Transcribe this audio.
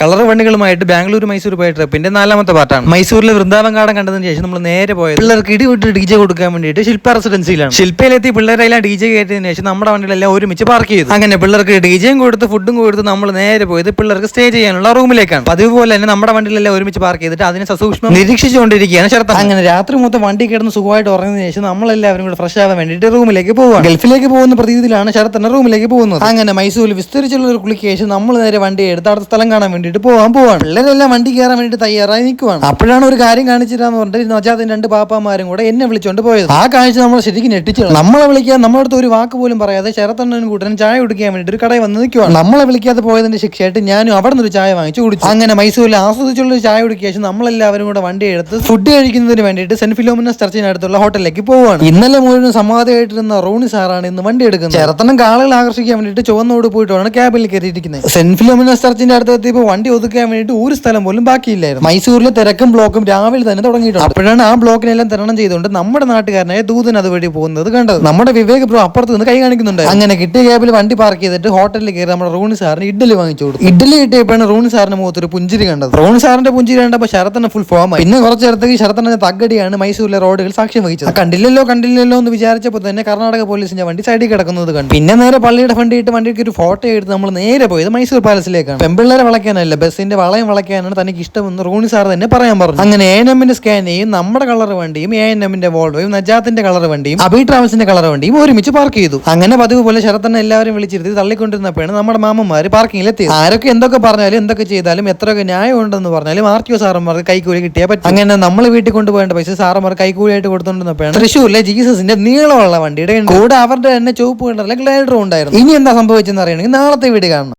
Colour വണ്ടികളുമായിട്ട് Bangalore Mysore പോയ ട്രിപ്പിന്റെ നാലാമത്തെ പാർട്ടാണ് മൈസൂരിലെ വൃന്ദാവൻ ഗാർഡൻ കണ്ടതിന് ശേഷം നമ്മൾ നേരെ പോയത് പിള്ളേർക്ക് ഇടിവിട്ട് ഡി ജെ കൊടുക്കാൻ വേണ്ടിയിട്ട് ശില്പ റെസിഡൻസിയിലാണ്. ശില്പയിലെത്തി പിള്ളേരെല്ലാം ഡി ജെ കയറ്റിയതിന് ശേഷം നമ്മുടെ വണ്ടിയിലെല്ലാം ഒരുമിച്ച് പാർക്ക് ചെയ്തു. അങ്ങനെ പിള്ളേർക്ക് ഡി ജെയും കൊടുത്ത് ഫുഡും കൊടുത്ത് നമ്മൾ നേരെ പോയത് പിള്ളേർക്ക് സ്റ്റേ ചെയ്യാനുള്ള റൂമിലേക്കാണ് പതിവ് പോലെ തന്നെ നമ്മുടെ വണ്ടിയിലെല്ലാം ഒരുമിച്ച് പാർക്ക് ചെയ്തിട്ട് അതിനെ സസൂക്ഷ്മം നിരീക്ഷിച്ചുകൊണ്ടിരിക്കുകയാണ് ശരത്ത അങ്ങനെ രാത്രി മൊത്തം വണ്ടി കിടന്ന് സുഖമായിട്ട് ഉറങ്ങിയതിന് ശേഷം നമ്മളെല്ലാവരും കൂടെ ഫ്രഷ് ആവാൻ വേണ്ടിയിട്ട് റൂമിലേക്ക് പോവാണ്. ഗൾഫിലേക്ക് പോകുന്ന പ്രതീതിയിലാണ് ശരത്തിന്റെ റൂമിലേക്ക് പോകുന്നത്. അങ്ങനെ മൈസൂരിൽ വിസ്തരിച്ചുള്ള ഒരു കുളിക്ക് ശേഷം നമ്മൾ നേരെ വണ്ടി എടുത്ത് അടുത്ത സ്ഥലം കാണാൻ വേണ്ടിയിട്ട് പോകാൻ പോവാണ്. പിള്ളേരെല്ലാം വണ്ടി കയറാൻ വേണ്ടിയിട്ട് തയ്യാറായി നിൽക്കുവാണ് അപ്പോഴാണ് ഒരു കാര്യം കാണിച്ചിട്ടാന്ന് പറഞ്ഞിട്ട് നജാദിന് രണ്ട് പാപ്പാമാരും കൂടെ എന്നെ വിളിച്ചോണ്ട് പോയത്. ആ കാഴ്ച നമ്മൾ ശരിക്കും ഞെട്ടിച്ചു നമ്മളെ വിളിക്കാൻ നമ്മളടുത്ത് ഒരു വാക്ക് പോലും പറയാതെ ശരത്തണ്ണനും കൂട്ടനും ചായ കുടിക്കാൻ വേണ്ടിയിട്ട് ഒരു കടയിൽ വന്ന് നിൽക്കുവാണ് നമ്മളെ വിളിക്കാതെ പോയതിന്റെ ശിക്ഷയായിട്ട് ഞാനും അവിടെ നിന്ന് ഒരു ചായ വാങ്ങിച്ചു കുടിച്ചു. അങ്ങനെ മൈസൂരിൽ ആസ്വദിച്ചുള്ള ഒരു ചായ കുടിക്കുക ശേഷം നമ്മളെല്ലാവരും കൂടെ വണ്ടി എടുത്ത് ഫുഡ് കഴിക്കുന്നതിന് വേണ്ടിയിട്ട് സെന്റ് ഫിലോമിനസ് ചർച്ചിനടുത്തുള്ള ഹോട്ടലിലേക്ക് പോവാണ്. ഇന്നലെ മുഴുവൻ സമാധിയായിട്ടിരുന്ന റോണി സാറാണ് ഇന്ന് വണ്ടി എടുക്കുന്നത്. ചേർത്തനം കാളുകൾ ആകർഷിക്കാൻ വേണ്ടിയിട്ട് ചുവന്നോട് പോയിട്ടാണ് ക്യാബിൽ കയറിയിരിക്കുന്നത്. സെന്റ് ഫിലോമിനസ് ചർച്ചിന്റെ അടുത്ത് എത്തിയപ്പോൾ വണ്ടി ഒതുക്കാൻ വേണ്ടിയിട്ട് ഒരു സ്ഥലം പോലും ബാക്കിയില്ലായിരുന്നു. മൈസൂരിലെ തിരക്കും ബ്ലോക്കും രാവിലെ തന്നെ തുടങ്ങിയിട്ടുണ്ട്. അപ്പോഴാണ് ആ ബ്ലോക്കിനെല്ലാം തരണം ചെയ്തുകൊണ്ട് നമ്മുടെ നാട്ടുകാരനായ ദൂതൻ അതുവഴി പോകുന്നത് കണ്ടത്. നമ്മുടെ വിവേക് ബ്രോ അപ്പുറത്ത് നിന്ന് കൈ കാണിക്കുന്നുണ്ട്. അങ്ങനെ കിട്ടിയ ക്യാബിൽ വണ്ടി പാർക്ക് ചെയ്തിട്ട് ഹോട്ടലിൽ കയറി നമ്മുടെ റൂണി സാറിന് ഇഡ്ഡലി വാങ്ങിച്ചു കൊടുത്തു. ഇഡ്ഡലി കിട്ടിയപ്പോഴാണ് റൂണി സാറിന്റെ മുഖത്ത് ഒരു പുഞ്ചിരി കണ്ടത്. റൂണി സാറിന്റെ പുഞ്ചിരി കണ്ടപ്പോൾ ശരത്തന്നെ ഫുൾ ഫോം പിന്നെ കുറച്ച് നേരത്തേക്ക് ശരത്തന്നെ തകടിയാണ് മൈസൂരിലെ റോഡുകൾ സാക്ഷ്യം വഹിച്ചത്. കണ്ടില്ലല്ലോ കണ്ടില്ലല്ലോ എന്ന് വിചാരിച്ചപ്പോൾ തന്നെ കർണാടക പോലീസിന്റെ വണ്ടി സൈഡിൽ കിടക്കുന്നത് കണ്ടു. പിന്നെ നേരെ പള്ളിയുടെ ഫണ്ടിയിട്ട് വണ്ടിക്ക് ഒരു ഫോട്ടോ എടുത്ത് നമ്മൾ നേരെ പോയത് മൈസൂർ പാലസിലേക്കാണ് പെമ്പിള്ളേരെ വളയ്ക്കാനല്ല ബസ്സിന്റെ വളയം വളയ്ക്കാനാണ് തനിക്ക് ഇഷ്ടമെന്ന് റോണി സാർ തന്നെ പറയാൻ പറഞ്ഞു. അങ്ങനെ എ എൻ എമ്മിന്റെ സ്കാനെയും നമ്മുടെ കളർ വണ്ടിയും എ എൻ എമ്മിന്റെ വോൾവോയും നജാത്തിന്റെ കളർ വണ്ടിയും അബി ട്രാവൽസിന്റെ കളർ വണ്ടിയും ഒരുമിച്ച് പാർക്ക് ചെയ്തു. അങ്ങനെ പതിവ് പോലെ ശരത്തന്നെ എല്ലാവരും വിളിച്ചിരുത്തി തള്ളിക്കൊണ്ടിരുന്നപ്പോഴാണ് നമ്മുടെ മാമന്മാർ പാർക്കിംഗിൽ എത്തിയത്. ആരൊക്കെ എന്തൊക്കെ പറഞ്ഞാലും എന്തൊക്കെ ചെയ്താലും എത്രയൊക്കെ ന്യായം ഉണ്ടെന്ന് പറഞ്ഞാലും ആർ ടി ഒ സാറന്മാർക്ക് കൈക്കൂലി കിട്ടിയാൽ പറ്റും. അങ്ങനെ നമ്മൾ വീട്ടിൽ കൊണ്ടുപോകേണ്ട പൈസ സാറന്മാർ കൈക്കൂലിയായിട്ട് കൊടുത്തോണ്ടിരുന്നപ്പോഴാണ് തൃശ്ശൂരിലെ ജീസസിന്റെ നീളമുള്ള വണ്ടിയുടെ കൂടെ അവരുടെ തന്നെ ചുവപ്പ് കളറിലെ ഗ്ലൈഡറും ഉണ്ടായിരുന്നു. ഇനി എന്താ സംഭവിച്ചെന്ന് അറിയണമെങ്കിൽ നാളത്തെ വീട് കാണണം.